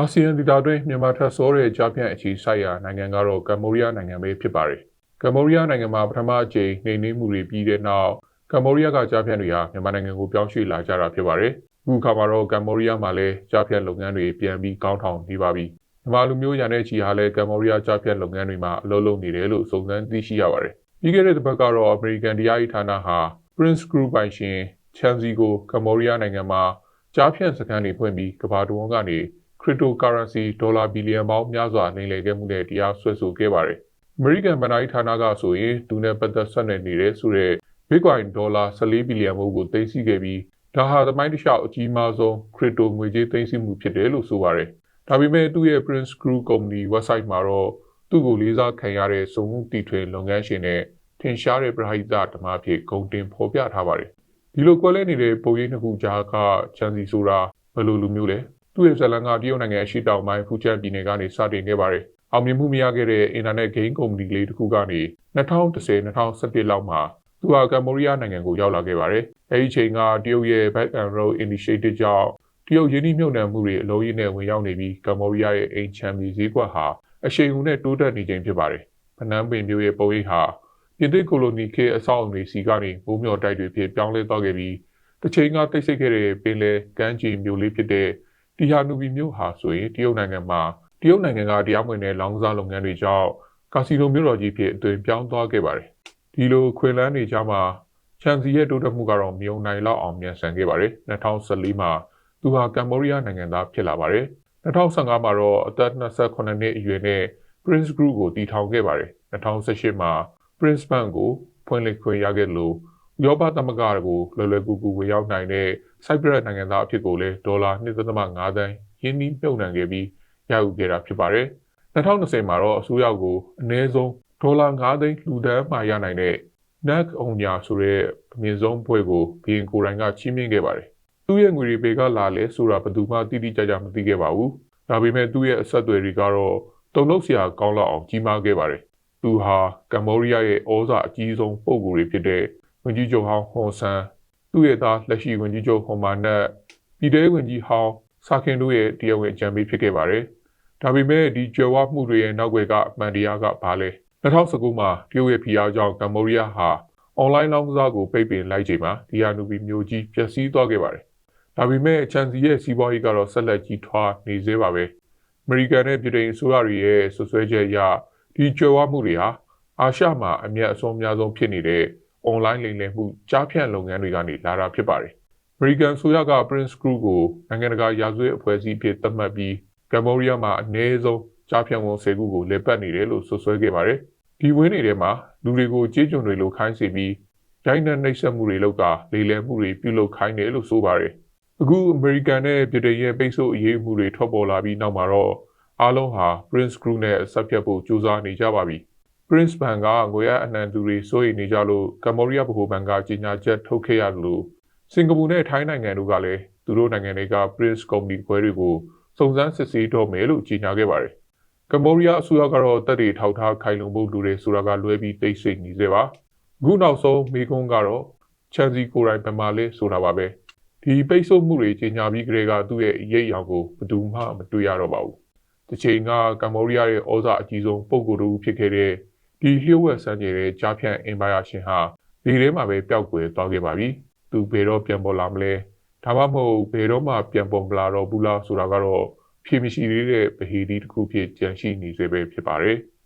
အာဆီယံဒေသတွင်းမြန်မာထက်စောတဲ့ကြားဖြန့်အခြေစိုက်ရာနိုင်ငံကတော့ကမ္ဘောဒီးယားနိုင်ငံပဲဖြစ်ပါတယ်။ကမ္ဘောဒီးယားနိုင်ငံမှာပထမအကြိမ်နှိမ်နင်းမှုတွေပြီးတဲ့နောက်ကမ္ဘောဒီးယားကကြားဖြန့်တွေဟာမြန်မာနိုင်ငံကိုပြောင်းရွှေ့လာကြတာဖြစ်ပါတယ်။အခုခါမှာတော့ကမ္ဘောဒီးယားမှာလည်းကြားဖြန့်လုပ်ငန်းတွေပြန်ပြီးကောင်းထောင်နေပါပြီ။မြန်မာလူမျိုးရန်တဲ့ချီဟာလည်းကမ္ဘောဒီးယားကြားဖြန့်လုပ်ငန်းတွေမှာအလုပ်လုပ်နေတယ်လို့စုံစမ်းသိရှိရပါတယ်။ပြီးခဲ့တဲ့တစ်ပတ်ကတော့အမေရိကန်တရားရေးဌာနဟာ Prince Group ပိုင်ရှင်ချန်စီကိုကမ္ဘောဒီးယားနိုင်ငံမှာကြားဖြန့်စခန်းတွေဖွင့်ပြီးကမ္ဘာတဝန်းကနေ cryptocurrency ဒေါ်လာဘီလီယံပေါင်းများစွာနှိမ်လည်ခဲ့မှုနဲ့တရားစွဲဆိုခဲ့ပါတယ်။ American ဘဏ္ဍာရေးဌာနကဆိုရင်သူနဲ့ပတ်သက်ဆက်နွယ်နေတဲ့ဆိုတဲ့ Bitcoin ဒေါ်လာ14ဘီလီယံမို့ကိုသိမ်းဆည်းခဲ့ပြီးဒါဟာသမိုင်းတစ်လျှောက်အကြီးမားဆုံး crypto ငွေကြေးသိမ်းဆည်းမှုဖြစ်တယ်လို့ဆိုပါတယ်။ဒါပေမဲ့သူ့ရဲ့ Prince Group Company website မှာတော့သူ့ကိုလေးစားခံရတဲ့စုံမှုတီထွင်လုပ်ငန်းရှင်နဲ့ထင်ရှားတဲ့ပရိသတ်ဓမ္မဖြစ်ဂုံတင်ဖော်ပြထားပါတယ်။ဒီလိုကွဲလဲနေတဲ့ပုံရိပ်နှစ်ခုကြားကချန်စီဆိုတာဘယ်လိုလူမျိုးလဲ သူ့ရဲ့ဇလန်ကတရုတ်နိုင်ငံအရှိတောင်ပိုင်းဖူချန်ပြည်နယ်ကနေစတင်ခဲ့ပါတယ်။အောင်မြင်မှုမရခဲ့တဲ့အင်တာနက်ဂိမ်းကုမ္ပဏီလေးတစ်ခုကနေ2010-2011လောက်မှာသူဟာကမ္ဘောဒီးယားနိုင်ငံကိုရောက်လာခဲ့ပါတယ်။အဲဒီချိန်ကတရုတ်ရဲ့ Back and Road Initiative ကြောင့်တရုတ်ယင်းနှိမ့်နှံမှုတွေအလုံးရင်းနဲ့ဝင်ရောက်နေပြီးကမ္ဘောဒီးယားရဲ့အိမ်ချမ်းပြည်ဈေးကွက်ဟာအရှိန်အဟုန်နဲ့တိုးတက်နေချိန်ဖြစ်ပါတယ်။ဖနန်းပင်မျိုးရဲ့ပုံရိပ်ဟာပြည်သစ်ကိုလိုနီခေတ်အဆောက်အုံတွေစီကနေဘိုးမြော်တိုက်တွေဖြစ်ပြောင်းလဲသွားခဲ့ပြီးတစ်ချိန်ကတိတ်ဆိတ်ခဲ့တဲ့ပင်လယ်ကမ်းခြေမျိုးလေးဖြစ်တဲ့ တီဟာနူဘီမြို့ဟာဆိုရင်တရုတ်နိုင်ငံမှာတရုတ်နိုင်ငံကတရားမဝင်တဲ့လောင်းကစားလုပ်ငန်းတွေကြောင့်ကာစီနိုမြို့တော်ကြီးဖြစ်အသွင်ပြောင်းသွားခဲ့ပါတယ်။ဒီလိုခွေလန်းနေကြမှာချန်စီရဲ့တိုးတက်မှုကတော့မြုံနိုင်လောက်အောင်မြန်ဆန်ခဲ့ပါတယ်။2014မှာသူဟာကမ္ဘောဒီးယားနိုင်ငံသားဖြစ်လာပါတယ်။2015မှာတော့အသက်28နှစ်အရွယ်နဲ့ Prince Group ကိုတည်ထောင်ခဲ့ပါတယ်။2018မှာ Prince Bank ကိုဖွင့်လှစ်ခွင့်ရခဲ့လို့ဥ ရောပသမဂ္ဂကိုလွယ်လွယ်ကူကူဝင်ရောက်နိုင်တဲ့ Cyprus နိုင်ငံသားအဖြစ်ကိုလည်းဒေါ်လာ1.5သန်းရင်းနှီးမြှုပ်နှံခဲ့ပြီးရယူခဲ့တာဖြစ်ပါတယ်။2020မှာတော့အစိုးရကိုအနည်းဆုံးဒေါ်လာ9သိန်းလှူဒန်းမှရနိုင်တဲ့ NAC အုံညာဆိုတဲ့အမြင့်ဆုံးဘွဲကိုဘီရင်ကိုရိုင်းကချီးမြှင့်ခဲ့ပါတယ်။သူ့ရဲ့ငွေတွေပေကလာလဲဆိုတာဘယ်သူမှတိတိကျကျမသိခဲ့ပါဘူး။ဒါပေမဲ့သူ့ရဲ့အဆက်အသွယ်တွေကတော့တုံ့လောက်စရာကောင်းလောက်အောင်ကြီးမားခဲ့ပါတယ်။သူဟာကမ္ဘောဒီးယားရဲ့ဩဇာအကြီးဆုံးပုဂ္ဂိုလ်တွေဖြစ်တဲ့ ဝန်ကြီးချုပ်ဟောင်းဟွန်ဆန်သူ့ရဲ့သားလက်ရှိဝန်ကြီးချုပ်ဟွန်မာနက်ပြည်ထောင်ဝန်ကြီးဟောင်းစာခင်တို့ရဲ့တရားဝင်အကြံပေးဖြစ်ခဲ့ပါတယ်။ဒါပေမဲ့ဒီကြွယ်ဝမှုတွေရဲ့နောက်ွယ်ကအမှန်တရားကဘာလဲ2019မှာတရုတ်ရဲ့ဖိအားကြောင့်ကမ္ဘောဒီးယားဟာအွန်လိုင်းလောင်းကစားကိုပိတ်ပင်လိုက်ချိန်မှာဒီယာနူဘီမျိုးကြီးပျက်စီးသွားခဲ့ပါတယ်။ဒါပေမဲ့ချန်စီရဲ့စီးပွားရေးကတော့ဆက်လက်ကြီးထွားနေသေးပါပဲ။အမေရိကန်နဲ့ပြည်ထောင်စုရရဲ့ဆွဆွဲချက်အရဒီကြွယ်ဝမှုတွေဟာအာရှမှာအမျက်အဆုံးအများဆုံးဖြစ်နေတဲ့ အွန်လိုင်းလိမ်လည်မှုကြားဖြန့်လုပ်ငန်းတွေကနေလာတာဖြစ်ပါတယ်။ American ဆိုရက Prince Group ကိုနိုင်ငံတကာရာဇဝတ်အဖွဲ့အစည်းဖြစ်သတ်မှတ်ပြီးကမ္ဘောဒီးယားမှာအနည်းဆုံးကြားဖြန့်ဝန်၁၀ခုကိုလက်ပတ်နေတယ်လို့ဆွဆွဲခဲ့ပါတယ်။ဒီဝင်းတွေထဲမှာလူတွေကိုကြေးကျွန်တွေလိုခိုင်းစေပြီးရိုင်းနှက်နှိပ်စက်မှုတွေလုပ်တာလေလံမှုတွေပြုလုပ်ခိုင်းတယ်လို့ဆိုပါတယ်။အခု American နဲ့ပြည်ထောင်ရဲ့ပိတ်ဆို့အရေးမှုတွေထွက်ပေါ်လာပြီးနောက်မှာတော့အားလုံးဟာ Prince Group နဲ့ဆက်ဖြတ်ဖို့ကြိုးစားနေကြပါပြီ။ Prince Bank ကငွေရအနှံသူတွေစိုးရိမ်နေကြလို့ကမ္ဘောဒီးယားဗဟိုဘဏ်ကကြေညာချက်ထုတ်ခဲ့ရတယ်လို့စင်ကာပူနဲ့ထိုင်းနိုင်ငံတို့ကလည်းသူတို့နိုင်ငံတွေက Prince Company ခွဲတွေကိုစုံစမ်းစစ်ဆေးတော့မယ်လို့ကြေညာခဲ့ပါတယ်။ကမ္ဘောဒီးယားအစိုးရကတော့တပ်တွေထောက်ထားခိုင်လုံဖို့လူတွေဆိုတာကလွဲပြီးတိတ်ဆိတ်နေသေးပါ။အခုနောက်ဆုံးမိကုန်းကတော့ချန်စီကိုရိုင်းပမာလေးဆိုတာပါပဲ။ဒီပိတ်ဆို့မှုတွေကြေညာပြီးကြတဲ့ကသူ့ရဲ့ရိပ်ရောင်ကိုဘယ်သူမှမတွေ့ရတော့ပါဘူး။တစ်ချိန်ကကမ္ဘောဒီးယားရဲ့ဩဇာအကြီးဆုံးပုဂ္ဂိုလ်တို့ဖြစ်ခဲ့တဲ့ ဒီလျှို့ဝှက်ဆန်းကျင်တဲ့ကြားဖြန့်အင်ပါယာရှင်ဟာဒီထဲမှာပဲပျောက်ကွယ်သွားခဲ့ပါပြီ။သူဘယ်တော့ပြန်ပေါ်လာမလဲ။ဒါမှမဟုတ်ဘယ်တော့မှပြန်ပေါ်မလာတော့ဘူးလားဆိုတာကတော့ဖြေမရှိသေးတဲ့ဗဟီဒီတစ်ခုဖြစ်ကြန့်ရှိနေစေပဲဖြစ်ပါတယ်။